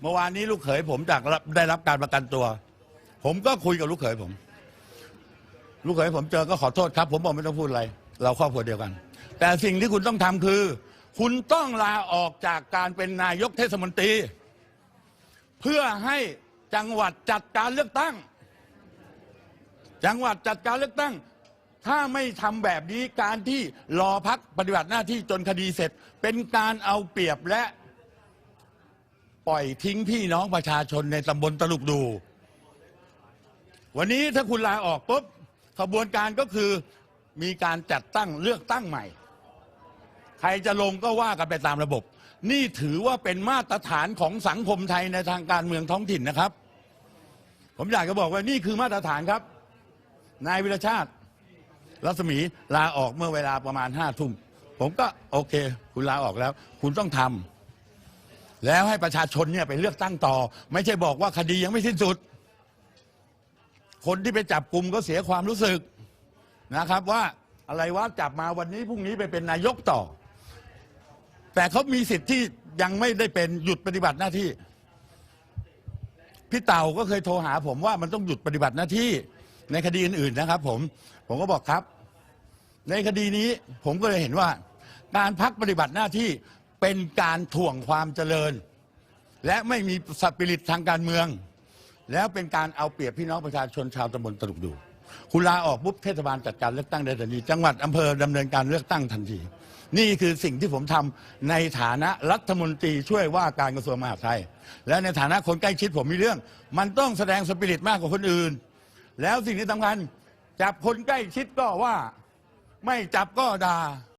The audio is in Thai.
เมื่อวานนี้ลูกเขยผมจากรับได้รับการประกันตัว ผมก็คุยกับลูกเขยผม ลูกเขยผมเจอก็ขอโทษครับ ผมบอกไม่ต้องพูดอะไร เราครอบครัวเดียวกัน แต่สิ่งที่คุณต้องทำคือ คุณต้องลาออกจากการเป็นนายกเทศมนตรี เพื่อให้จังหวัดจัดการเลือกตั้ง จังหวัดจัดการเลือกตั้ง ถ้าไม่ทำแบบนี้การที่รอพักปฏิบัติหน้าที่จนคดีเสร็จ เป็นการเอาเปรียบและ ปล่อยทิ้งพี่น้องประชาชนในตำบลตลุกดู วันนี้ถ้าคุณลาออกปุ๊บขบวนการก็คือมีการจัดตั้งเลือกตั้งใหม่ ใครจะลงก็ว่ากันไปตามระบบ นี่ถือว่าเป็นมาตรฐานของสังคมไทยในทางการเมืองท้องถิ่นนะครับ ผมอยากจะบอกว่านี่คือมาตรฐานครับ นายวิรชาติรัศมีลาออกเมื่อเวลาประมาณห้าทุ่มผมก็โอเค คุณลาออกแล้ว คุณต้องทำ แล้วให้ประชาชนเนี่ยไปเลือกตั้งต่อ ไม่ใช่บอกว่าคดียังไม่สิ้นสุด คนที่ไปจับกลุ่มก็เสียความรู้สึกนะครับ ว่าอะไรวะจับมาวันนี้พรุ่งนี้ไปเป็นนายกต่อ แต่เขามีสิทธิ์ที่ยังไม่ได้เป็นหยุดปฏิบัติหน้าที่ พี่เต่าก็เคยโทรหาผมว่ามันต้องหยุดปฏิบัติหน้าที่ในคดีอื่นๆนะครับ ผมผมก็บอกครับ ในคดีนี้ผมก็เลยเห็นว่า การพักปฏิบัติหน้าที่ เป็นการถ่วงความเจริญ และไม่มีสปิริตทางการเมือง แล้วเป็นการเอาเปรียบพี่น้องประชาชนชาวตำบลตลุกดู คุณลาออกปุ๊บเทศบาลจัดการเลือกตั้งได้ทันทีจังหวัดอำเภอดำเนินการเลือกตั้งทันที นี่คือสิ่งที่ผมทำในฐานะรัฐมนตรีช่วยว่าการกระทรวงมหาดไทย และในฐานะคนใกล้ชิดผมมีเรื่อง มันต้องแสดงสปิริตมากกว่าคนอื่น แล้วสิ่งที่สำคัญจับคนใกล้ชิดก็ว่าไม่จับก็ด่า